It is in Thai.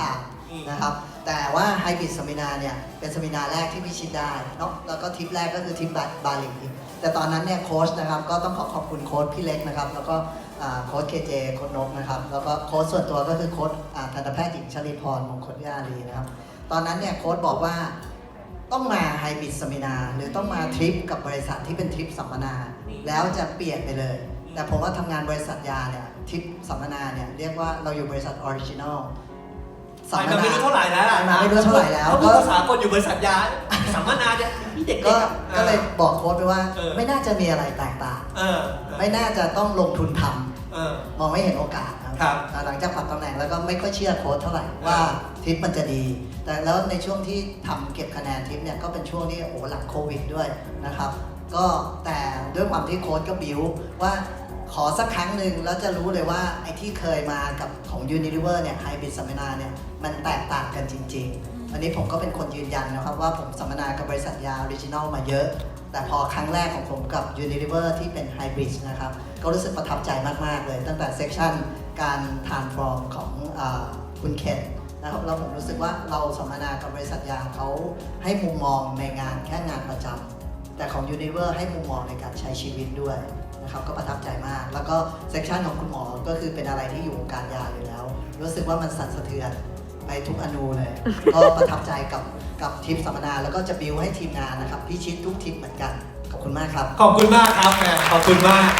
ทางอืมนะครับ แต่ว่าไฮบริดสมินาเนี่ยเป็นสมินาแรกที่พิชิตได้เนาะแล้วก็ทริปแรกก็คือทริปบาบาหลีแต่ตอนนั้นเนี่ยโค้ชนะครับก็ต้องขอขอบคุณโค้ชพี่เล็กนะครับ แล้วก็อ่าโค้ชเคเจโค้ชนกนะครับแล้วก็โค้ชส่วนตัวก็คือโค้ชอ่าทันตแพทย์หญิงชลิพรมงคลวิทยาลีนะครับ ตอนนั้นเนี่ยโค้ชบอกว่าต้องมาไฮบริดสมินาหรือต้องมาทริปกับบริษัทที่เป็นทริปสัมมนา แล้วจะเปลี่ยนไปเลย แต่ผมว่าทำงานบริษัทยาเนี่ยทริปสัมมนาเนี่ยเรียกว่าเราอยู่บริษัทออริจินอล ไปมาไม่รู้เท่าไหร่แล้วไปมาไม่รู้เท่าไหร่แล้วก็ก็ภาษากลอยู่บริษัทยาสัมมนาเนี่ยพี่เด็กๆก็อะก็เลยบอกโค้ชไปว่าเออไม่น่าจะมีอะไรแตกต่างเออไม่น่าจะต้องลงทุนทำเออ มองไม่เห็นโอกาสนะครับอ่าหลังจากปรับตำแหน่งแล้วก็ไม่ค่อยเชื่อโค้ชเท่าไหร่ว่าทริปมันจะดี แต่แล้วในช่วงที่ทำเก็บคะแนนทริปเนี่ยก็เป็นช่วงที่โอ้โหหลังโควิดด้วยนะครับ ก็แต่ด้วยความที่โค้ชก็บิวว่า ขอสักครั้งหนึ่งแล้วจะรู้เลยว่าไอ้ที่เคยมากับของ Unilever เนี่ยไฮบริดสัมมนาเนี่ยมันแตกต่างกันจริง ๆ อันนี้ผมก็เป็นคนยืนยันนะครับว่าผมสัมมนากับบริษัทยาออริจินอลมาเยอะ แต่พอครั้งแรกของผมกับ Unilever ที่เป็นไฮบริดนะครับ ก็รู้สึกประทับใจมาก ๆ เลย ตั้งแต่เซสชันการทานฟอร์มของอคุณเคนนะครับแล้วผมรู้สึกว่าเราสัมมนากับบริษัทยาเขาให้มุมมองในงานแค่งานประจำแต่ของ Unilever ให้มุมมองในการใช้ชีวิตด้วย นะครับก็ประทับใจมาก แล้วก็เซสชันของคุณหมอก็คือเป็นอะไรที่อยู่วงการยาอยู่แล้ว รู้สึกว่ามันสั่นสะเทือนไปทุกอนูเลย ก็ประทับใจกับกับทริปสัมมนาแล้วก็จะบิวให้ทีมงานนะครับพิชิตทุกทริปเหมือนกัน ขอบคุณมากครับ ขอบคุณมากครับแม่ขอบคุณมาก